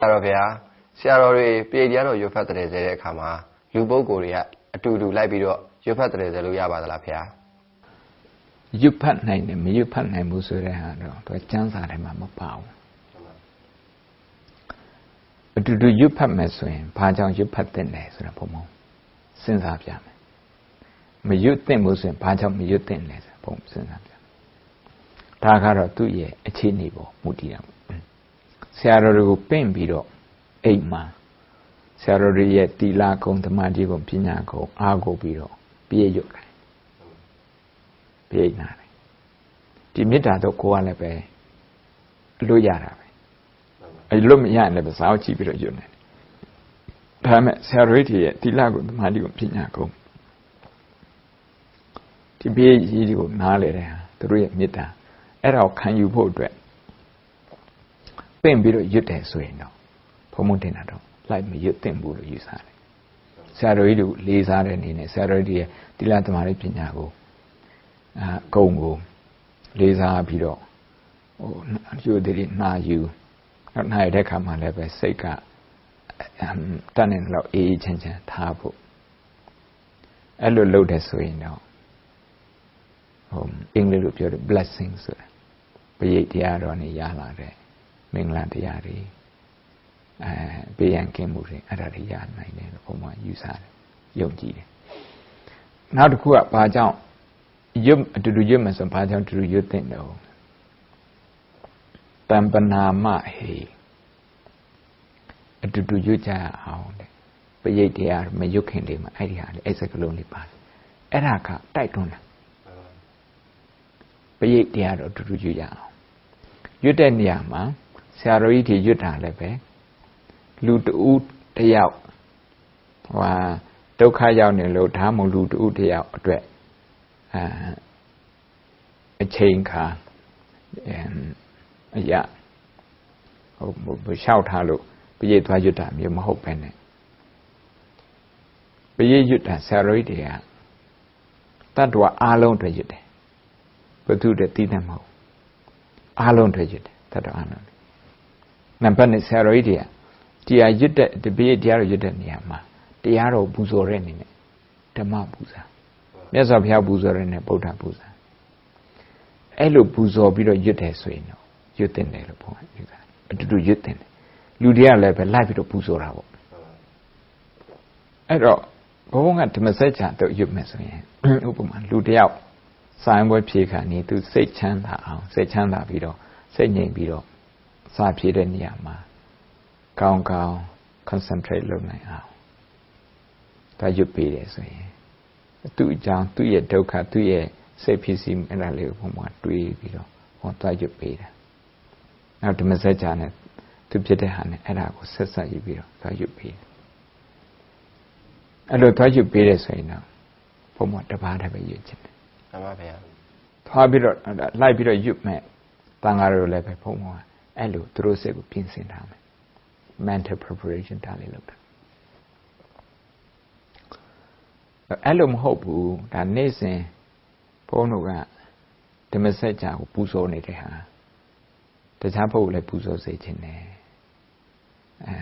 ဆရာတော်ဗျာဆရာတော်တွေပြည်တရားတော်ရွတ်ဖတ်တဲ့စေတဲ့အခါမှာလူပုဂ္ဂိုလ်တွေကအတူတူလိုက်ပြီးတော့ရွတ်ဖတ်တဲ့စေလို့ရပါသလားဗျာရွတ်ဖတ်နိုင်တယ်မရွတ်ဖတ်နိုင်ဘူးဆိုတဲ့ဟာတော့သူကျမ်းစာထဲမှာမပါဘူးအတူတူရွတ်ဖတ်မယ်ဆိုရင်ဘာကြောင့်ရွတ်ဖတ်တဲ့လဲဆိုတာဘုံဘုံစဉ်းစားပြမယ်မရွတ်သင့်ဘူးဆိုရင်ဘာကြောင့်မရွတ်သင့်လဲဆိုတာဘုံစဉ်းစားပြဒါကတော့သူ့ရဲ့အခြေအနေပေါ်မူတည်တာ ဆရာတော်တွေကိုပင့်ပြီးတော့အိမ်မှာဆရာတော်တွေရဲ့တီလာကုံသမာဓိကုံပညာကုံအားကိုပြီးတော့ပြည့်ရွတ်တယ်ပြည့်နာတယ်ဒီမေတ္တာတော့ကိုယ်ကလည်းပဲလွတ်ရတာပဲအဲလွတ်မရရင်လည်းစာအုပ်ကြည့်ပြီးတော့ရွတ်နေတယ်ဒါပေမဲ့ဆရာတော်တွေရဲ့တီလာကုံသမာဓိကုံပညာကုံဒီပြည့်ကြီးတွေကိုနားလေတယ်ဟာသူတို့ရဲ့မေတ္တာအဲ့ဒါကိုခံယူဖို့အတွက် ပင့်ပြီးတော့ရွတ်တယ်ဆိုရင်တော့ဘုံမတင်တာတော့လိုက်မရွတ်သင့်ဘူးလို့ယူဆတယ်ဆရာတော်ကြီးတို့လေးစားတဲ့အနေနဲ့ဆရာတော်ကြီးရဲ့တိလသမารိပညာကိုအာဂုံကိုလေးစားပြီးတော့ဟိုယူသည်နှာယူနောက်နှာရတဲ့ခါမှလည်းပဲစိတ်ကတတ်နေတော့အေးအေးချမ်းချမ်းထားဖို့အဲ့လိုလုပ်တယ်ဆိုရင်တော့ဟိုအင်္ဂလိပ်လိုပြောတယ် blessing ဆိုတာပရိတ်တရားတော်နေရလာတဲ့ မင်္ဂလာတရားတွေအဲပေးရန်ကင်းမှုတွေအဲ့ဒါတွေရနိုင်တယ်လို့ဘုံမှာယူဆတယ်ယုံကြည်တယ်နောက်တစ်ခုကဘာကြောင့်ရွတ်အတူတူရွတ်မယ်ဆိုဘာကြောင့်တူတူရွတ်တဲ့တော့တံပနာမဟေအတူတူရွတ်ကြအောင်တဲ့ပရိတ်တရားမရွတ်ခင်လေးမှာအဲ့ဒီဟာလေအဲ့စကလုံးလေးပါတယ်အဲ့ဒါကတိုက်တွန်းတာပရိတ်တရားတော့အတူတူရွတ်ကြအောင်ရွတ်တဲ့နေရာမှာ ဆရာတော်ကြီးတွေရွတ်တာလည်းပဲလူတူတယောက်ဟိုဒုက္ခရောက်နေလို့ဒါမှမဟုတ်လူတူတယောက်အတွက်အအချိန်ခါအရာဟိုမလျှောက်ထားလို့ပရိတ်သွားရွတ်တာမျိုးမဟုတ်ပဲနဲ့ပရိတ်ရွတ်တာဆရာတော်ကြီးတွေကတတ္တဝအားလုံးအတွက်ရွတ်တယ်ဘုသူတည်းသိတယ်မဟုတ်အားလုံးအတွက်ရွတ်တယ်တတ္တဝအားလုံး နံပါတ်1ဆရာတော်ကြီးတွေကတရားရွတ်တဲ့တပည့်တရားတော်ရွတ်တဲ့နေရာမှာတရားတော်ပူဇော်တဲ့အနေနဲ့ဓမ္မပူဇာမြတ်စွာဘုရားပူဇော်တဲ့နဲ့ဗုဒ္ဓပူဇာအဲ့လိုပူဇော်ပြီးတော့ရွတ်တယ်ဆိုရင်တော့ရွတ်တင်တယ်လို့ဘုရားယူတာအတူတူရွတ်တင်တယ်လူတွေကလည်းပဲလိုက်ပြီးတော့ပူဇော်တာပေါ့အဲ့တော့ဘုန်းကဓမ္မစကြာတော့ရွတ်မယ်ဆိုရင်ဥပမာလူတယောက်ဆိုင်ပွဲဖြေခါနေသူစိတ်ချမ်းသာအောင်စိတ်ချမ်းသာပြီးတော့စိတ်ငြိမ်ပြီးတော့ စာဖြေတဲ့နေရာမှာကောင်းကောင်း concentrate လုပ်နိုင်အောင်ဒါရွတ်ပေးတယ်ဆိုရင်သူ့အကြောင်းသူ့ရဲ့ဒုက္ခသူ့ရဲ့စိတ်ဖြစ်စီအဲ့ဒါလေးကိုဘုံမှာတွေးပြီးတော့ဟောသွားရွတ်ပေးတယ်နောက်ဓမ္မစကြာနဲ့သူဖြစ်တဲ့ဟာနဲ့အဲ့ဒါကိုဆက်ဆက်ယူပြီးတော့သွားရွတ်ပေးတယ်အဲ့လိုသွားရွတ်ပေးတယ်ဆိုရင်တော့ဘုံမှာတပါးတည်းပဲရွတ်ချင်တယ်မှန်ပါဗျာသွားပြီးတော့လိုက်ပြီးတော့ရွတ်မဲ့တန်ဃာတို့လည်းပဲဘုံမှာ အဲ့လိုသူတို့စိတ်ကိုပြင်ဆင်ထားမယ် mental preparation ဒါလေးလုပ်တာအဲ့လိုမဟုတ်ဘူးဒါနေ့စဉ်ဘုန်းတို့ကဓမ္မစကြာကိုပူဇော်နေတဲ့ဟာတခြားဘုရားလည်းပူဇော်စေခြင်းနဲ့အဲ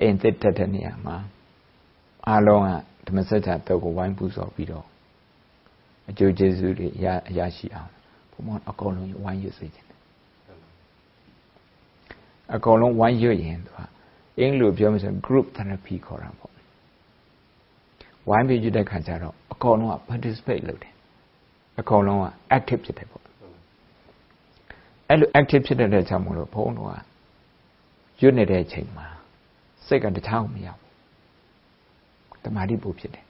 အင်သက်တဲ့နေရာမှာအားလုံးကဓမ္မစကြာတော့ကိုဝိုင်းပူဇော်ပြီးတော့အကျိုးကျေးဇူးတွေရရရှိအောင်ဘုံမအကုန်လုံးဝိုင်းရွတ်စေခြင်း အကုန်လုံးဝိုင်းရွတ်ရင်သူကအင်္ဂလိပ်ပြောမယ်ဆိုရင် group therapy ခေါ်တာပေါ့ဝိုင်းပြီးကြည့်တဲ့ခါကျတော့အကောင်လုံးက participate လုပ်တယ်အကောင်လုံးက active ဖြစ်တယ်ပေါ့အဲ့လို active ဖြစ်တဲ့ကြောင့်မလို့ဘုန်းတော်ကရွတ်နေတဲ့အချိန်မှာစိတ်ကတခြားမရောက်ဘူးတမာတိပို့ဖြစ်တယ်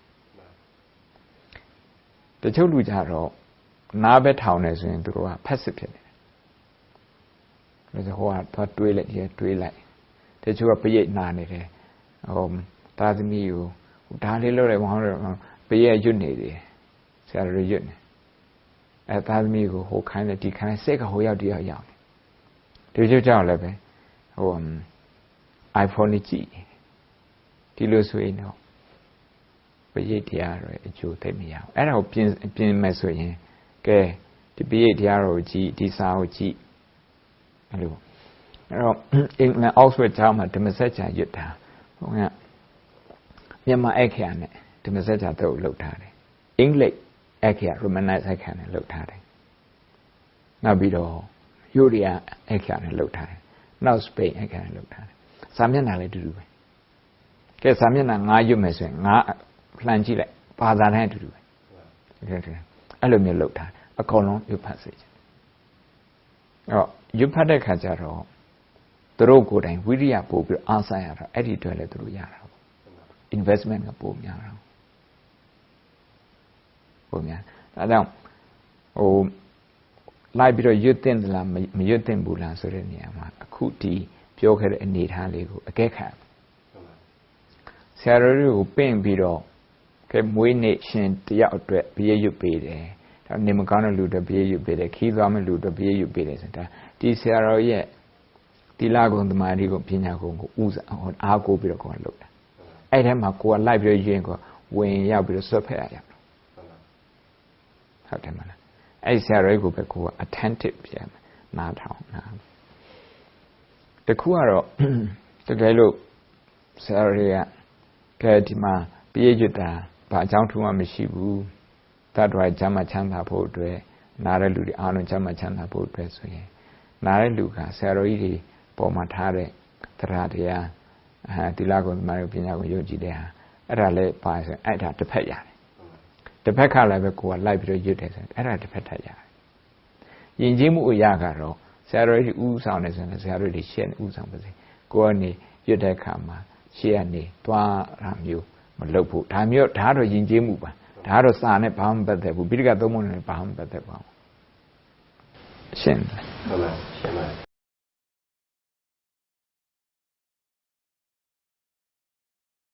တချို့လူကြတော့နားပဲထောင်နေဆိုရင်သူတို့က passive ဖြစ်နေတယ် ဒါဆိုဟိုကသွားတွေးလိုက်ဒီတွေးလိုက်တချို့ကပရိတ်နာနေတယ်ဟိုသားသမီးကိုဒါလေးလုပ်လိုက်မဟုတ်တော့ပရိတ်ရွတ်နေတယ်ဆရာတို့ရွတ်နေအဲသားသမီးကိုဟိုခိုင်းတယ်ဒီခိုင်းစိတ်ကဟိုရောက်ဒီရောက်ရောက်ဒီကျကြောက်လည်းပဲဟို iPhone လေးကြည့်ဒီလိုဆိုရင်တော့ပရိတ်တရားတော့အကျိုးသိမရအောင်အဲ့ဒါကိုပြင်ပြင်မယ်ဆိုရင်ကဲဒီပရိတ်တရားတော်ကိုကြည့်ဒီစာကိုကြည့် အဲ့လိုအဲ့တော့အင်္ဂလန်အောက်ဆွတ်ကျောင်းမှာဓမ္မစကြာရွတ်တာဟိုကမြန်မာအခရာနဲ့ဓမ္မစကြာတော့လှုပ်ထားတယ်အင်္ဂလိပ်အခရာ romanize အခရာနဲ့လှုပ်ထားတယ်နောက်ပြီးတော့ယူရီးယားအခရာနဲ့လှုပ်ထားတယ်နောက်စပိန်အခရာနဲ့လှုပ်ထားတယ်စာမျက်နှာလည်းအတူတူပဲကဲစာမျက်နှာ9ရွတ်မယ်ဆိုရင်9လှန်ကြည့်လိုက်ဘာသာတိုင်းအတူတူပဲကဲကဲအဲ့လိုမျိုးလှုပ်ထားတယ်အကုန်လုံးရွတ်ဖတ်စေချင် အဲ့တော့ရွတ်ဖတ်တဲ့ခါကျတော့သူတို့ကိုယ်တိုင်ဝိရိယပို့ပြီးအားဆိုင်ရတာအဲ့ဒီအတွက်လည်းသူတို့ရတာပေါ့ investment ကပိုများတာပိုများဒါကြောင့်ဟိုလိုက်ပြီးတော့ရွတ်တင်သလားမရွတ်တင်ဘူးလားဆိုတဲ့နေရာမှာအခုဒီပြောခဲ့တဲ့အနေအထားလေးကိုအကဲခတ်ဆရာတော်တွေကိုပင့်ပြီးတော့ကဲမွေးနေ့ရှင်တယောက်အတွက်ဘရေရွတ်ပေးတယ် ဒါနေမကောင်းတဲ့လူတွေဘရေရွတ်ပေးတယ်ခီးသွားမဲ့လူတွေဘရေရွတ်ပေးတယ်ဆိုတာဒီဆရာတော်ရဲ့တိလကုံသမာဓိကုံပညာကုံကိုဥစားအားကိုးပြီးတော့ကိုယ်ကလုပ်တာအဲ့ထဲမှာကိုယ်ကလိုက်ပြီးတော့ရင်ကိုဝင်ရောက်ပြီးတော့ဆွတ်ဖက်ရရဟုတ်တယ်မလားအဲ့ဆရာတော်ကိုပဲကိုယ်က attentive ပြန်နားထောင်နားတခုကတော့တကယ်လို့ဆရာတော်တွေကကဲဒီမှာပြည့်ကျွတ်တာဘာအကြောင်းထူးမှမရှိဘူး တတ်တော်ကျမ်းမှချမ်းသာဖို့အတွက်နားတဲ့လူတွေအားလုံးကျမ်းမှချမ်းသာဖို့အတွက်ဆိုရင်နားတဲ့လူကဆရာတော်ကြီးတွေပေါ်မှာထားတဲ့တရားတရားအဲတိလကုံသမားတို့ပညာကိုယုံကြည်တဲ့ဟာအဲ့ဒါလည်းပါဆိုအဲ့ဒါတစ်ဖက်ရတယ်တစ်ဖက်ကလည်းပဲကိုယ်ကလိုက်ပြီးတော့ရွတ်တယ်ဆိုအဲ့ဒါတစ်ဖက်ထက်ရတယ်ယဉ်ကျေးမှုအရာကတော့ဆရာတော်ကြီးဥဆောင်နေဆိုရင်ဆရာတော်ကြီးရှေ့နေဥဆောင်ပါစေကိုယ်ကနေရွတ်တဲ့အခါမှာရှေ့ကနေသွားတာမျိုးမလုပ်ဖို့ဒါမျိုးဒါတော့ယဉ်ကျေးမှုပါ ဒါကတော့စာနဲ့ဘာမှမပတ်သက်ဘူးပိဋကသုံးပုံနဲ့ဘာမှမပတ်သက်ပါဘူးရှင်းတယ်ဟုတ်လားရှင်းပါ